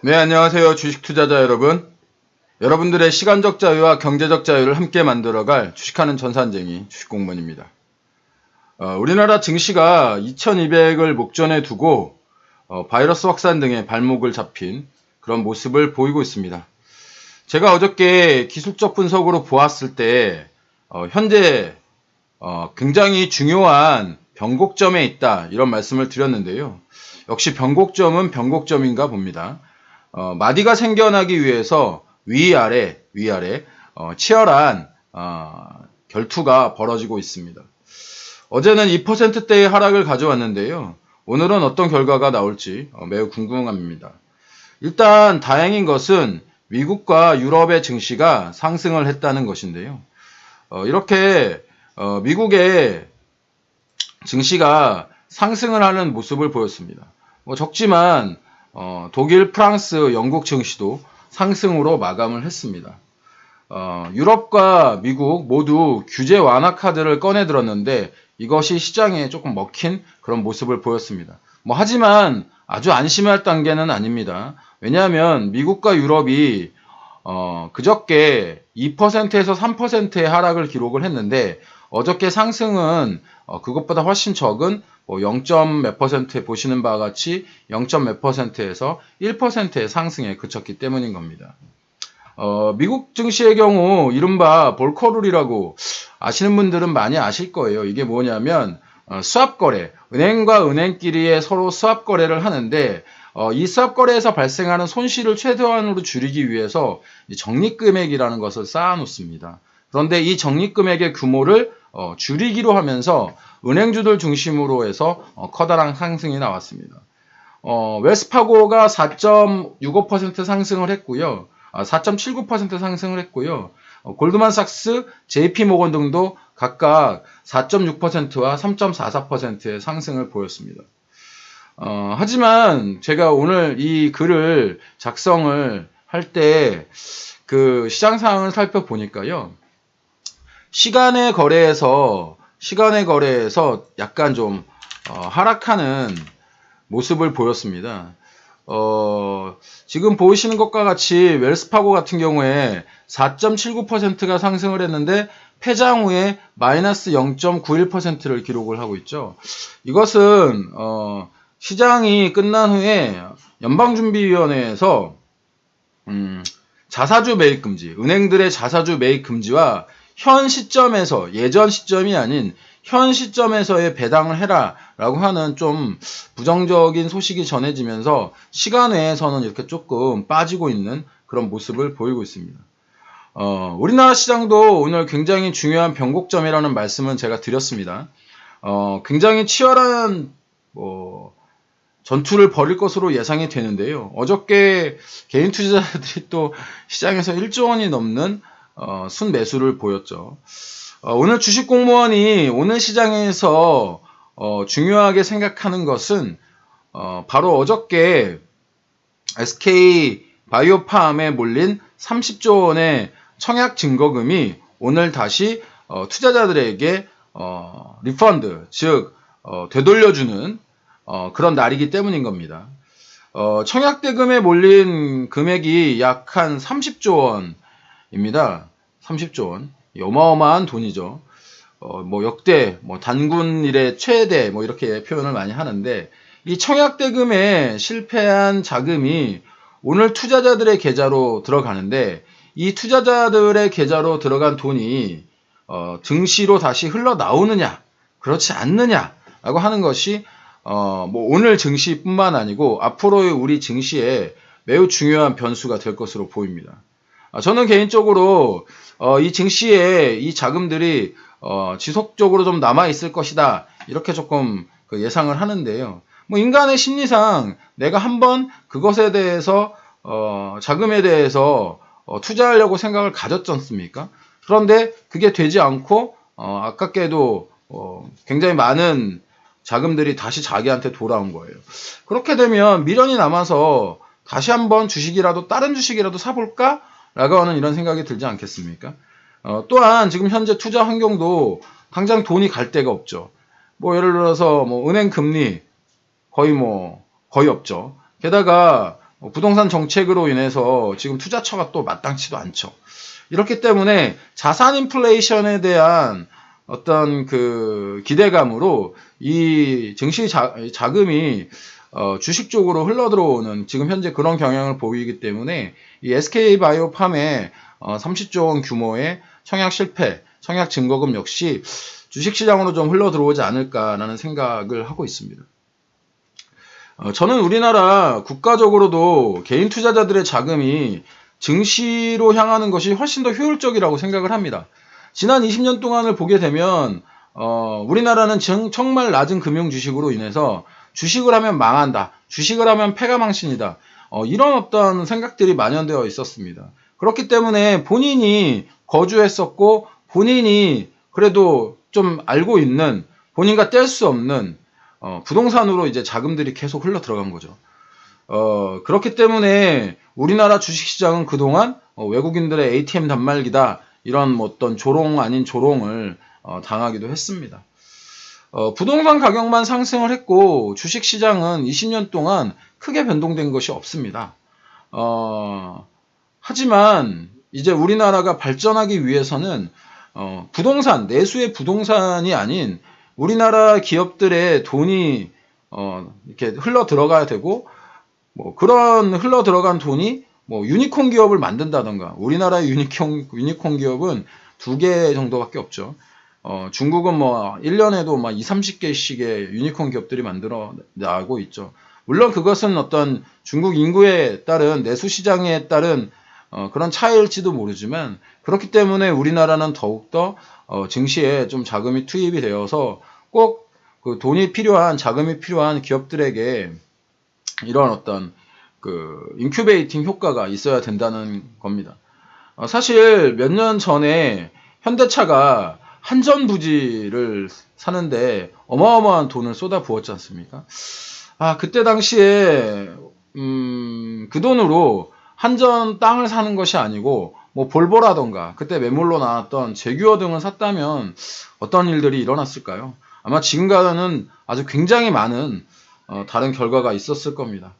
네, 안녕하세요. 주식 투자자 여러분. 여러분들의 시간적 자유와 경제적 자유를 함께 만들어갈 주식하는 전산쟁이 주식공무원입니다. 어, 우리나라 증시가 2200을 목전에 두고 어, 바이러스 확산 등의 발목을 잡힌 그런 모습을 보이고 있습니다. 제가 어저께 기술적 분석으로 보았을 때 어, 현재 어, 굉장히 중요한 변곡점에 있다 이런 말씀을 드렸는데요. 역시 변곡점은 변곡점인가 봅니다. 어, 마디가 생겨나기 위해서 위아래 위아래 어, 치열한 어, 결투가 벌어지고 있습니다. 어제는 2%대의 하락을 가져왔는데요. 오늘은 어떤 결과가 나올지 어, 매우 궁금합니다. 일단 다행인 것은 미국과 유럽의 증시가 상승을 했다는 것인데요. 어, 이렇게 어, 미국의 증시가 상승을 하는 모습을 보였습니다. 뭐 적지만 어, 독일, 프랑스, 영국 증시도 상승으로 마감을 했습니다. 어, 유럽과 미국 모두 규제 완화 카드를 꺼내 들었는데 이것이 시장에 조금 먹힌 그런 모습을 보였습니다. 뭐 하지만 아주 안심할 단계는 아닙니다. 왜냐하면 미국과 유럽이 어, 그저께 2%에서 3%의 하락을 기록을 했는데 어저께 상승은 어, 그것보다 훨씬 적은 뭐 0. 몇 퍼센트 보시는 바와 같이 0. 몇 퍼센트에서 1%의 상승에 그쳤기 때문인 겁니다. 어, 미국 증시의 경우 이른바 볼커룰이라고 아시는 분들은 많이 아실 거예요. 이게 뭐냐면 어, 수합 거래, 은행과 은행끼리의 서로 수합 거래를 하는데 어, 이 수합 거래에서 발생하는 손실을 최대한으로 줄이기 위해서 적립 금액이라는 것을 쌓아놓습니다. 그런데 이 적립금액의 규모를 어, 줄이기로 하면서 은행주들 중심으로 해서 어, 커다란 상승이 나왔습니다. 어, 웨스파고가 4.65% 상승을 했고요. 아, 4.79% 상승을 했고요. 어, 골드만삭스, JP모건 등도 각각 4.6%와 3.44%의 상승을 보였습니다. 어, 하지만 제가 오늘 이 글을 작성을 할 때 그 시장 상황을 살펴보니까요. 시간의 거래에서 시간의 거래에서 약간 좀 어, 하락하는 모습을 보였습니다. 어, 지금 보이시는 것과 같이 웰스파고 같은 경우에 4.79%가 상승을 했는데 폐장 후에 마이너스 0.91%를 기록을 하고 있죠. 이것은 어, 시장이 끝난 후에 연방준비위원회에서 음, 자사주 매입 금지, 은행들의 자사주 매입 금지와 현 시점에서 예전 시점이 아닌 현 시점에서의 배당을 해라 라고 하는 좀 부정적인 소식이 전해지면서 시간 외에서는 이렇게 조금 빠지고 있는 그런 모습을 보이고 있습니다. 어, 우리나라 시장도 오늘 굉장히 중요한 변곡점이라는 말씀은 제가 드렸습니다. 어, 굉장히 치열한 뭐 전투를 벌일 것으로 예상이 되는데요. 어저께 개인 투자자들이 또 시장에서 1조 원이 넘는 어, 순매수를 보였죠. 어, 오늘 주식 공무원이 오늘 시장에서 어, 중요하게 생각하는 것은 어, 바로 어저께 SK 바이오팜에 몰린 30조 원의 청약 증거금이 오늘 다시 어, 투자자들에게 어, 리펀드, 즉 되돌려주는 그런 날이기 때문인 겁니다. 청약 대금에 몰린 금액이 약 한 30조 원, 입니다. 30조 원. 어마어마한 돈이죠. 어, 뭐 역대, 뭐 단군 일의 최대, 뭐 이렇게 표현을 많이 하는데 이 청약 대금에 실패한 자금이 오늘 투자자들의 계좌로 들어가는데 이 투자자들의 계좌로 들어간 돈이 어, 증시로 다시 흘러 나오느냐, 그렇지 않느냐라고 하는 것이 어, 뭐 오늘 증시뿐만 아니고 앞으로의 우리 증시에 매우 중요한 변수가 될 것으로 보입니다. 아, 저는 개인적으로 어, 이 증시에 이 자금들이 어, 지속적으로 좀 남아 있을 것이다 이렇게 조금 그 예상을 하는데요. 뭐 인간의 심리상 내가 한번 그것에 대해서 어, 자금에 대해서 어, 투자하려고 생각을 가졌지 않습니까? 그런데 그게 되지 않고 어, 아깝게도 어, 굉장히 많은 자금들이 다시 자기한테 돌아온 거예요. 그렇게 되면 미련이 남아서 다시 한번 주식이라도 다른 주식이라도 사볼까? 라고 하는 이런 생각이 들지 않겠습니까? 어, 또한 지금 현재 투자 환경도 당장 돈이 갈 데가 없죠. 뭐 예를 들어서 뭐 은행 금리 거의 뭐 거의 없죠. 게다가 어, 부동산 정책으로 인해서 지금 투자처가 또 마땅치도 않죠. 이렇기 때문에 자산 인플레이션에 대한 어떤 그 기대감으로 이 증시 자, 자금이 어, 주식 쪽으로 흘러 들어오는 지금 현재 그런 경향을 보이기 때문에 이 SK 바이오팜의 어, 30조 원 규모의 청약 실패, 청약 증거금 역시 주식 시장으로 좀 흘러 들어오지 않을까라는 생각을 하고 있습니다. 어, 저는 우리나라 국가적으로도 개인 투자자들의 자금이 증시로 향하는 것이 훨씬 더 효율적이라고 생각을 합니다. 지난 20년 동안을 보게 되면 어, 우리나라는 정, 정말 낮은 금융 주식으로 인해서 주식을 하면 망한다. 주식을 하면 패가망신이다. 어, 이런 어떤 생각들이 만연되어 있었습니다. 그렇기 때문에 본인이 거주했었고 본인이 그래도 좀 알고 있는 본인과 뗄 수 없는 어, 부동산으로 이제 자금들이 계속 흘러 들어간 거죠. 어, 그렇기 때문에 우리나라 주식시장은 그동안 어, 외국인들의 ATM 단말기다 이런 뭐 어떤 조롱 아닌 조롱을 어, 당하기도 했습니다. 어, 부동산 가격만 상승을 했고 주식 시장은 20년 동안 크게 변동된 것이 없습니다. 어, 하지만 이제 우리나라가 발전하기 위해서는 어, 부동산 내수의 부동산이 아닌 우리나라 기업들의 돈이 어, 이렇게 흘러 들어가야 되고 뭐 그런 흘러 들어간 돈이 뭐 유니콘 기업을 만든다던가 우리나라의 유니콘 유니콘 기업은 두 개 정도밖에 없죠. 어, 중국은 뭐 1년에도 막 2, 30개씩의 유니콘 기업들이 만들어 나고 있죠. 물론 그것은 어떤 중국 인구에 따른 내수 시장에 따른 어, 그런 차이일지도 모르지만 그렇기 때문에 우리나라는 더욱더 어, 증시에 좀 자금이 투입이 되어서 꼭 그 돈이 필요한 자금이 필요한 기업들에게 이런 어떤 그 인큐베이팅 효과가 있어야 된다는 겁니다. 어, 사실 몇 년 전에 현대차가 한전 부지를 사는데 어마어마한 돈을 쏟아 부었지 않습니까? 아, 그때 당시에, 음, 그 돈으로 한전 땅을 사는 것이 아니고, 뭐, 볼보라던가, 그때 매물로 나왔던 제규어 등을 샀다면 어떤 일들이 일어났을까요? 아마 지금과는 아주 굉장히 많은, 어, 다른 결과가 있었을 겁니다.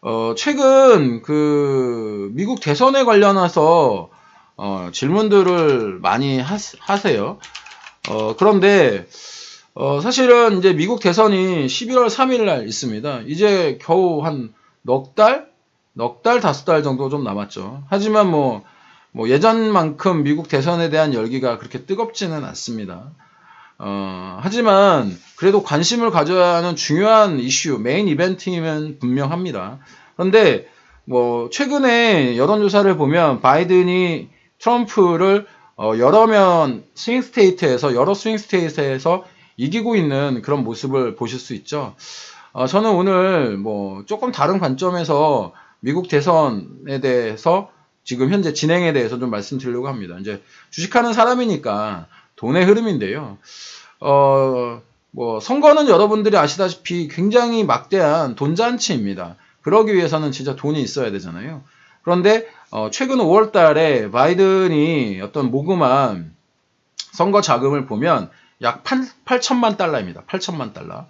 어, 최근 그, 미국 대선에 관련해서, 어, 질문들을 많이 하, 하세요. 어, 그런데, 어, 사실은 이제 미국 대선이 11월 3일 날 있습니다. 이제 겨우 한 넉 달? 넉 달, 다섯 달 정도 좀 남았죠. 하지만 뭐, 뭐 예전만큼 미국 대선에 대한 열기가 그렇게 뜨겁지는 않습니다. 어, 하지만 그래도 관심을 가져야 하는 중요한 이슈, 메인 이벤트이면 분명합니다. 그런데 뭐 최근에 여론조사를 보면 바이든이 트럼프를 어, 여러 면 스윙 스테이트에서 여러 스윙 스테이트에서 이기고 있는 그런 모습을 보실 수 있죠. 어, 저는 오늘 뭐 조금 다른 관점에서 미국 대선에 대해서 지금 현재 진행에 대해서 좀 말씀드리려고 합니다. 이제 주식하는 사람이니까 돈의 흐름인데요. 어, 뭐 선거는 여러분들이 아시다시피 굉장히 막대한 돈 잔치입니다. 그러기 위해서는 진짜 돈이 있어야 되잖아요. 그런데 어, 최근 5월 달에 바이든이 어떤 모금한 선거 자금을 보면 약 8, 8천만 달러입니다. 8천만 달러.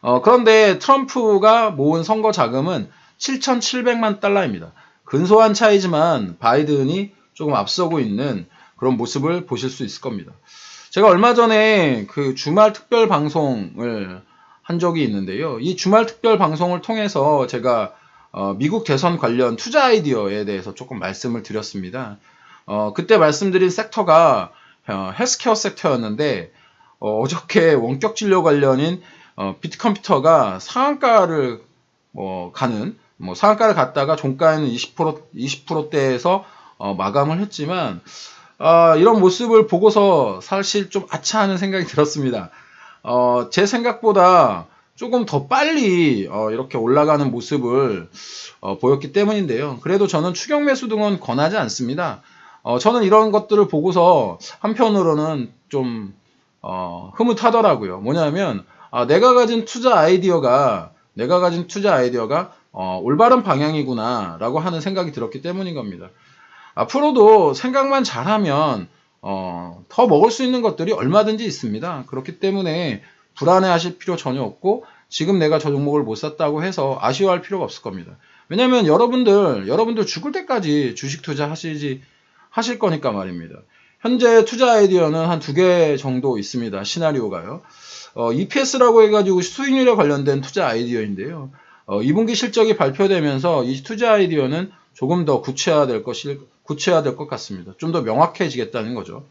어, 그런데 트럼프가 모은 선거 자금은 7,700만 달러입니다. 근소한 차이지만 바이든이 조금 앞서고 있는 그런 모습을 보실 수 있을 겁니다. 제가 얼마 전에 그 주말 특별 방송을 한 적이 있는데요. 이 주말 특별 방송을 통해서 제가 어, 미국 대선 관련 투자 아이디어에 대해서 조금 말씀을 드렸습니다. 어, 그때 말씀드린 섹터가 어, 헬스케어 섹터였는데 어, 저께 원격 진료 관련인 어, 비트컴퓨터가 상한가를 뭐 가는 뭐 상한가를 갔다가 종가에는 20% 20%대에서 어, 마감을 했지만 아, 이런 모습을 보고서 사실 좀 아차하는 생각이 들었습니다. 어, 제 생각보다 조금 더 빨리 어, 이렇게 올라가는 모습을 어, 보였기 때문인데요. 그래도 저는 추격 매수 등은 권하지 않습니다. 어, 저는 이런 것들을 보고서 한편으로는 좀 어, 흐뭇하더라고요. 뭐냐면 아, 내가 가진 투자 아이디어가 내가 가진 투자 아이디어가 어, 올바른 방향이구나라고 하는 생각이 들었기 때문인 겁니다. 앞으로도 생각만 잘하면 어, 더 먹을 수 있는 것들이 얼마든지 있습니다. 그렇기 때문에 불안해하실 필요 전혀 없고 지금 내가 저 종목을 못 샀다고 해서 아쉬워할 필요가 없을 겁니다. 왜냐면 여러분들, 여러분들 죽을 때까지 주식 투자 하시지, 하실 거니까 말입니다. 현재 투자 아이디어는 한 두 개 정도 있습니다. 시나리오가요. 어, EPS라고 해가지고 수익률에 관련된 투자 아이디어인데요. 어, 2분기 실적이 발표되면서 이 투자 아이디어는 조금 더 구체화될 것일, 구체화될 것 같습니다. 좀 더 명확해지겠다는 거죠.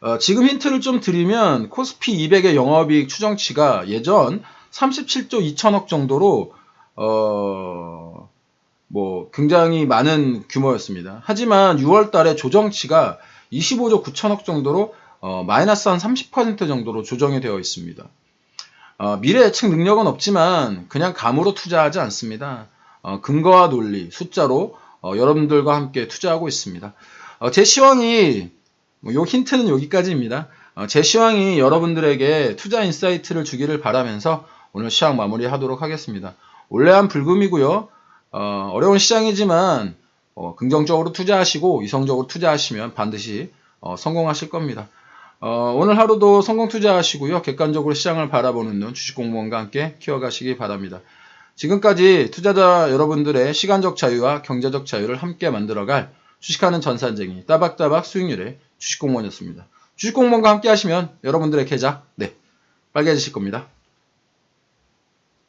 어, 지금 힌트를 좀 드리면 코스피 200의 영업이익 추정치가 예전 37조 2천억 정도로 어, 뭐 굉장히 많은 규모였습니다. 하지만 6월 달에 조정치가 25조 9천억 정도로 어, 마이너스 한 30% 정도로 조정이 되어 있습니다. 어, 미래 예측 능력은 없지만 그냥 감으로 투자하지 않습니다. 어, 근거와 논리, 숫자로 어, 여러분들과 함께 투자하고 있습니다. 어, 제 시황이 뭐요 힌트는 여기까지입니다. 어, 제 시황이 여러분들에게 투자 인사이트를 주기를 바라면서 오늘 시황 마무리하도록 하겠습니다. 올해한 불금이고요. 어, 어려운 시장이지만 어, 긍정적으로 투자하시고 이성적으로 투자하시면 반드시 어, 성공하실 겁니다. 어, 오늘 하루도 성공 투자하시고요. 객관적으로 시장을 바라보는 눈 주식 공무원과 함께 키워가시기 바랍니다. 지금까지 투자자 여러분들의 시간적 자유와 경제적 자유를 함께 만들어갈 주식하는 전산쟁이 따박따박 수익률의 주식공무원이었습니다. 주식공무원과 함께 하시면 여러분들의 계좌 네 빨개지실 겁니다.